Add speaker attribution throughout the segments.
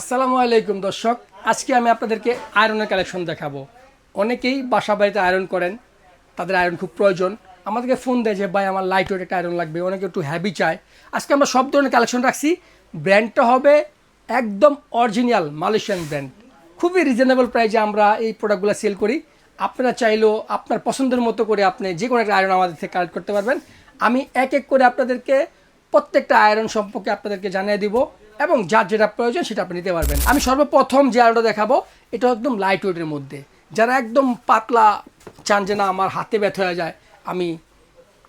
Speaker 1: আসসালামু আলাইকুম, দর্শক। আজকে আমি আপনাদেরকে আয়রনের কালেকশন দেখাবো। অনেকেই বাসা বাড়িতে আয়রন করেন, তাদের আয়রন খুব প্রয়োজন। আমাদেরকে ফোন দেয় যে, ভাই, আমার লাইট একটা আয়রন লাগবে। অনেকে একটু হ্যাভি চায়। আজকে আমরা সব ধরনের কালেকশন রাখছি। ব্র্যান্ডটা হবে একদম অরিজিনাল মালয়েশিয়ান ব্র্যান্ড খুবই রিজনেবল প্রাইসে আমরা এই প্রোডাক্টগুলো সেল করি। আপনারা চাইলেও আপনার পছন্দের মতো করে আপনি যে কোনো একটা আয়রন আমাদের থেকে কালেক্ট করতে পারবেন। আমি এক এক করে আপনাদেরকে প্রত্যেকটা আয়রন সম্পর্কে আপনাদেরকে জানিয়ে দিব। এবং যার যেটা প্রয়োজন সেটা আপনি নিতে পারবেন। আমি সর্বপ্রথম যে আয়রনটা দেখাবো, এটা একদম লাইট ওয়েটের মধ্যে। যারা একদম পাতলা চান যে না, আমার হাতে ব্যথা হয়ে যায়, আমি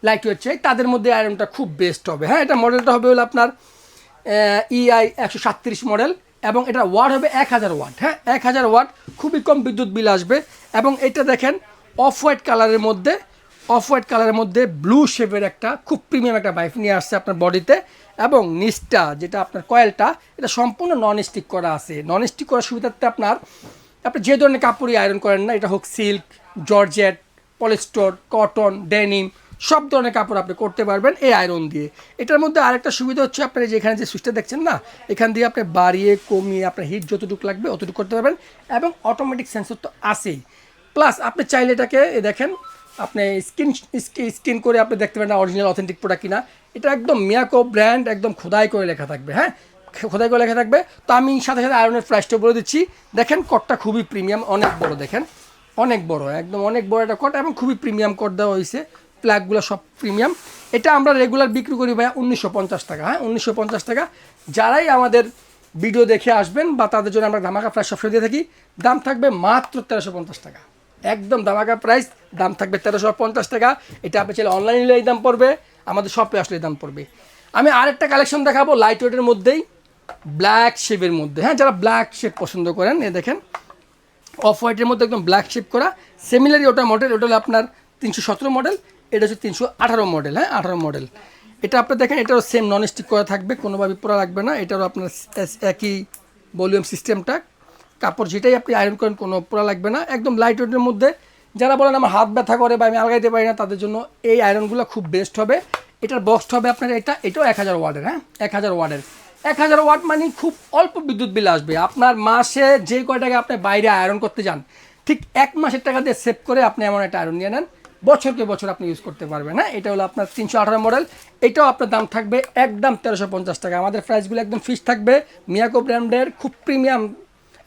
Speaker 1: লাইট ওয়েট চাই, তাদের মধ্যে আয়রনটা খুব বেস্ট হবে। হ্যাঁ এটা মডেলটা হবে হলো আপনার ইআই একশো সাতত্রিশ মডেল এবং এটা ওয়াট হবে এক হাজার ওয়াট হ্যাঁ এক হাজার ওয়াট খুবই কম বিদ্যুৎ বিল আসবে এবং এটা দেখেন অফ হোয়াইট কালারের মধ্যে অফ হোয়াইট কালারের মধ্যে ব্লু শেপের একটা খুব প্রিমিয়াম একটা বাইক নিয়ে আসছে আপনার বডিতে এবং নিচটা, যেটা আপনার কয়েলটা, এটা সম্পূর্ণ নন স্টিক করা আছে। নন স্টিক করার সুবিধাতে আপনার, আপনি যে ধরনের কাপড়ই আয়রন করেন না, এটা হোক silk georgette polyester cotton denim সব ধরনের কাপড় আপনি করতে পারবেন এই আয়রন দিয়ে। এটার মধ্যে আরেকটা সুবিধা হচ্ছে আপনার এই যে এখানে যে সুইচটা দেখছেন না, এখান দিয়ে আপনি বাড়িয়ে, কমিয়ে আপনার হিট যতটুকু লাগবে অতটুকু করতে পারবেন এবং অটোমেটিক সেন্সর তো আছেই। প্লাস আপনি চাইলে এটাকে দেখেন, আপনি স্কিন স্কিন করে আপনি দেখতে পারেন অরিজিনাল অথেন্টিক প্রোডাক্ট কিনা। এটা একদম মিয়াকো ব্র্যান্ড একদম খোদাই করে লেখা থাকবে হ্যাঁ? খোদাই করে লেখা থাকবে। তো আমি সাথে সাথে আয়রনের প্রাইসটা বলে দিচ্ছি। দেখেন কটটা খুবই প্রিমিয়াম অনেক বড়, দেখেন। অনেক বড়, একদম অনেক বড় একটা কট এবং খুবই প্রিমিয়াম কট দেওয়া হয়েছে। প্লাগগুলো সব প্রিমিয়াম এটা আমরা রেগুলার বিক্রি করি ভাইয়া উনিশশো পঞ্চাশ টাকা হ্যাঁ? উনিশশো পঞ্চাশ টাকা। যারাই আমাদের ভিডিও দেখে আসবেন বা তাদের জন্য আমরা ধামাকা প্রাইস সবসময় দিয়ে থাকি, দাম থাকবে মাত্র তেরোশো পঞ্চাশ টাকা। একদম ধামাকা প্রাইস দাম থাকবে তেরোশো পঞ্চাশ টাকা। এটা আপনি চাইলে অনলাইনে নিলে এই দাম পড়বে। আমাদের শপে আসলে দাম পড়বে। আমি আরেকটা কালেকশন দেখাবো লাইট ওয়েটের মধ্যেই ব্ল্যাক শেপের মধ্যে। হ্যাঁ যারা ব্ল্যাক শেপ পছন্দ করেন, এ দেখেন অফ হোয়াইটের মধ্যে একদম ব্ল্যাক শেপ করা। সিমিলারই ওটা মডেল ওটা আপনার তিনশো সতেরো মডেল এটা হচ্ছে তিনশো আঠারো মডেল হ্যাঁ আঠারো মডেল এটা আপনি দেখেন এটাও সেম নন স্টিক করা থাকবে, কোনোভাবে পোড়া লাগবে না, এটারও আপনার একই ভলিউম সিস্টেমটা কাপড় যেটাই আপনি আয়রন করেন, কোনো পোড়া লাগবে না। একদম লাইট ওয়েটের মধ্যে, যারা বলেন আমার হাত ব্যথা করে বা আমি আলগাইতে পারি না, তাদের জন্য এই আয়রনগুলো খুব বেস্ট হবে। এটার বক্সটা হবে আপনার এটা, এটাও এক হাজার ওয়ার্ডের হ্যাঁ? এক হাজার ওয়ার্ডের এক হাজার ওয়াট মানে খুব অল্প বিদ্যুৎ বিল আসবে। আপনার মাসে যে কয় টাকা আপনি বাইরে আয়রন করতে যান, ঠিক এক মাসের টাকা দিয়ে সেভ করে আপনি এমন একটা আয়রন নিয়ে নেন। বছরকে বছর আপনি ইউজ করতে পারবেন হ্যাঁ? এটা হলো আপনার তিনশো আঠারো মডেল এটাও আপনার দাম থাকবে একদম তেরোশো পঞ্চাশ টাকা। আমাদের প্রাইসগুলো একদম ফিক্স থাকবে। মিয়াকো ব্র্যান্ডের খুব প্রিমিয়াম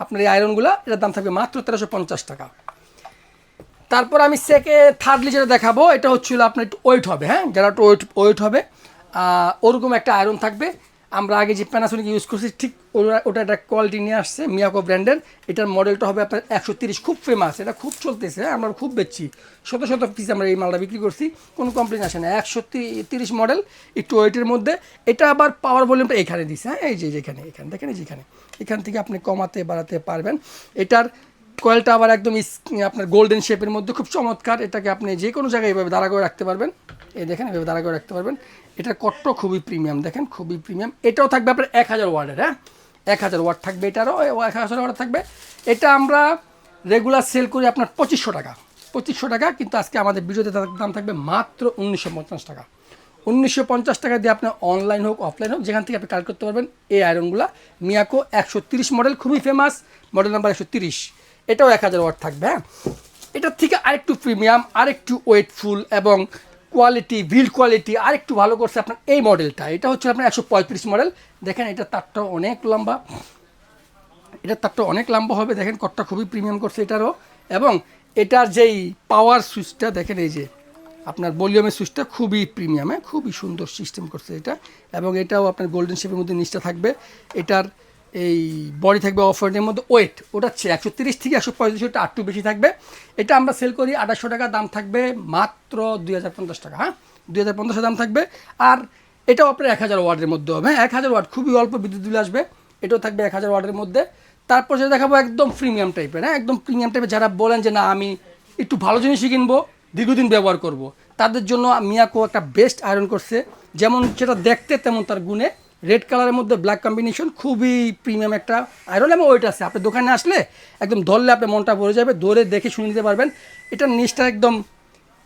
Speaker 1: আপনার এই আয়রনগুলো এটার দাম থাকবে মাত্র তেরোশো পঞ্চাশ টাকা। তারপর আমি সেকে থার্ডলি যেটা দেখাবো এটা হচ্ছিল আপনার একটু ওয়েট হবে হ্যাঁ? যারা একটু ওয়েট ওয়েট হবে ওরকম একটা আয়রন থাকবে। আমরা আগে যে প্যানাসোনিক ইউজ করছি ঠিক ওটা একটা কোয়ালিটি নিয়ে আসছে মিয়াকো ব্র্যান্ডের এটার মডেলটা হবে আপনার একশো তিরিশ খুব ফেমাস এটা খুব চলতেছে হ্যাঁ, আমরা খুব বেচছি। শত শত পিস আমরা এই মালটা বিক্রি করছি কোনো কমপ্লেন আসে না। একশো তিরিশ মডেল একটু ওয়েটের মধ্যে। এটা আবার পাওয়ার ভলিউমটা এখানে দিছে হ্যাঁ? এই যে যেখানে এখানে দেখেন যেখানে এখান থেকে আপনি কমাতে বাড়াতে পারবেন। এটার কয়েলটা আবার একদম আপনার গোল্ডেন শেপের মধ্যে, খুব চমৎকার। এটাকে আপনি যে কোনো জায়গায় এভাবে দাঁড়া করে রাখতে পারবেন। এই দেখেন, এভাবে দাঁড়া করে রাখতে পারবেন। এটার কট্ট, খুবই প্রিমিয়াম দেখেন, খুবই প্রিমিয়াম এটাও থাকবে আপনার এক হাজার ওয়ার্ডের হ্যাঁ? এক হাজার ওয়ার্ড থাকবে এটারও এক হাজার ওয়ার্ড থাকবে। এটা আমরা রেগুলার সেল করি আপনার পঁচিশশো টাকা। পঁচিশশো টাকা, কিন্তু আজকে আমাদের ভিডিওতে তার দাম থাকবে মাত্র উনিশশো পঞ্চাশ টাকা। উনিশশো পঞ্চাশ টাকা দিয়ে আপনার অনলাইন হোক অফলাইন হোক, যেখান থেকে আপনি কালেক্ট করতে পারবেন এই আয়রনগুলো মিয়াকো একশো তিরিশ মডেল খুবই ফেমাস মডেল নাম্বার একশো তিরিশ। এটাও এক হাজার ওয়াট থাকবে হ্যাঁ? এটার থেকে আরেকটু প্রিমিয়াম আরেকটু ওয়েটফুল এবং কোয়ালিটি বিল কোয়ালিটি আরেকটু ভালো করছে আপনার এই মডেলটা এটা হচ্ছে আপনার একশো পঁয়ত্রিশ মডেল দেখেন, এটা তারটা অনেক লম্বা। এটার তারটা অনেক লম্বা হবে। দেখেন কটটা খুবই প্রিমিয়াম করছে এটারও। এবং এটার যেই পাওয়ার সুইচটা দেখেন এই যে, আপনার ভলিউমের সুইচটা খুবই প্রিমিয়াম খুবই সুন্দর সিস্টেম করছে এটা। এবং এটাও আপনার গোল্ডেন শেপের মধ্যে নিচটা থাকবে। এটার এই বডি থাকবে অফ মধ্যে ওয়েট ওটা হচ্ছে একশো তিরিশ থেকে একশো পঁয়ত্রিশ ওটা আটটু বেশি থাকবে। এটা আমরা সেল করি আঠাশশো টাকা, দাম থাকবে মাত্র দুই হাজার পঞ্চাশ টাকা হ্যাঁ? দুই হাজার পঞ্চাশ দাম থাকবে। আর এটাও আপনার এক হাজার ওয়ার্ডের মধ্যে হবে হ্যাঁ? এক হাজার ওয়াট খুবই অল্প বিদ্যুৎ বিল আসবে, এটাও থাকবে এক হাজার ওয়াটের মধ্যে। তারপর যেটা দেখাবো একদম প্রিমিয়াম টাইপের হ্যাঁ? একদম প্রিমিয়াম টাইপের যারা বলেন যে না, আমি একটু ভালো জিনিসই কিনবো, দীর্ঘদিন ব্যবহার করব। তাদের জন্য মিয়াকো একটা বেস্ট আয়রন করছে, যেমন যেটা দেখতে তেমন তার গুণে রেড কালারের মধ্যে ব্ল্যাক কম্বিনেশন, খুবই প্রিমিয়াম একটা আয়রন এবং ওয়েট আছে। আপনি দোকানে আসলে একদম ধরলে আপনার মনটা ভরে যাবে, ধরে দেখে শুনে নিতে পারবেন। এটার নিচটা একদম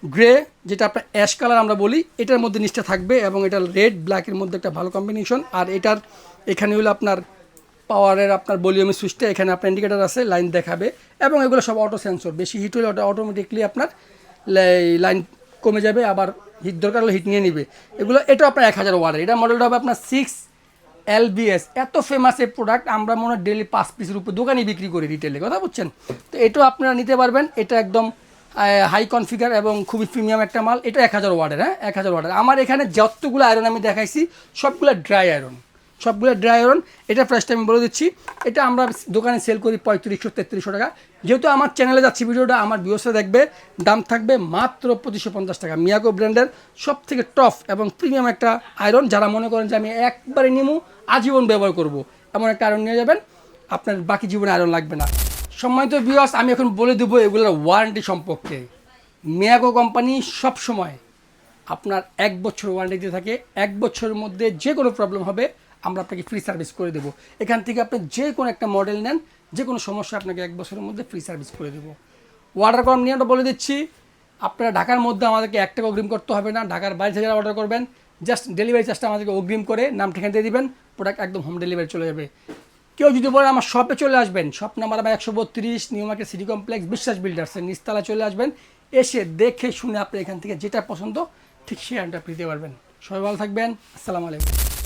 Speaker 1: গ্রে, যেটা আপনার অ্যাশ কালার আমরা বলি, এটার মধ্যে নিচটা থাকবে এবং এটা রেড ব্ল্যাকের মধ্যে একটা ভালো কম্বিনেশন। আর এটার এখানে হলো আপনার পাওয়ারের আপনার ভলিউমের সুইচটা, এখানে আপনার ইন্ডিকেটার আছে, লাইন দেখাবে। এবং এগুলো সব অটো সেন্সর বেশি হিট হলে অটোমেটিকলি আপনার লাইন কমে যাবে, আবার হিট দরকার হলে হিট নিয়ে নিবে। এগুলো, এটা আপনার এক হাজার ওয়ার্ডের এটা মডেলটা হবে আপনার সিক্স এলবিএস এত ফেমাস এই প্রোডাক্ট আমরা মনে হয় ডেলি পাঁচ পিসের উপর দোকানে বিক্রি করি রিটেলে কথা বুঝছেন? তো এটাও আপনারা নিতে পারবেন। এটা একদম হাই কনফিগার এবং খুবই প্রিমিয়াম একটা মাল। এটা এক হাজার ওয়ার্ডের হ্যাঁ? এক হাজার ওয়ার্ডের আমার এখানে যতগুলো আয়রন আমি দেখাইছি, সবগুলো ড্রাই আয়রন সবগুলো ড্রাই আয়রন এটা প্রাইসটা আমি বলে দিচ্ছি। এটা আমরা দোকানে সেল করি পঁয়ত্রিশশো, তেত্রিশশো টাকা। যেহেতু আমার চ্যানেলে যাচ্ছি ভিডিওটা, আমার বিওসে দেখবে, দাম থাকবে মাত্র পঁচিশশো পঞ্চাশ টাকা। মিয়াকো ব্র্যান্ডের সব থেকে টফ এবং প্রিমিয়াম একটা আয়রন যারা মনে করেন যে আমি একবারে নিমু, আজীবন ব্যবহার করব। এমন একটা আয়রন নিয়ে যাবেন, আপনার বাকি জীবনে আয়রন লাগবে না। সম্মানিত বিওয়াস আমি এখন বলে দেবো এগুলোর ওয়ারেন্টি সম্পর্কে। মিয়াকো কোম্পানি সব সময় আপনার এক বছর ওয়ারেন্টি দিয়ে থাকে। এক বছরের মধ্যে যে কোনো প্রবলেম হবে আমরা আপনাকে ফ্রি সার্ভিস করে দেবো। এখান থেকে আপনি যে কোনো একটা মডেল নেন, যে কোনো সমস্যা আপনাকে এক বছরের মধ্যে ফ্রি সার্ভিস করে দেবো। অর্ডার করার নিয়মটা বলে দিচ্ছি, আপনারা ঢাকার মধ্যে আমাদেরকে এক টাকা অগ্রিম করতে হবে না, ঢাকার বাইরে থেকে অর্ডার করবেন জাস্ট ডেলিভারি চার্জটা আমাদেরকে অগ্রিম করে নাম ঠিকানা দিয়ে দেবেন প্রোডাক্ট একদম হোম ডেলিভারি চলে যাবে। কেউ যদি বলে আমার শপে চলে আসবেন শপ নাম্বার আমার একশো বত্রিশ নিউ মার্কেট সিটি কমপ্লেক্স বিশ্বাস বিল্ডার্সের নিস্তালা চলে আসবেন, এসে দেখে শুনে আপনি এখান থেকে যেটা পছন্দ, ঠিক সেই আইনটা পেতে পারবেন। সবাই ভালো থাকবেন, আসসালামু আলাইকুম।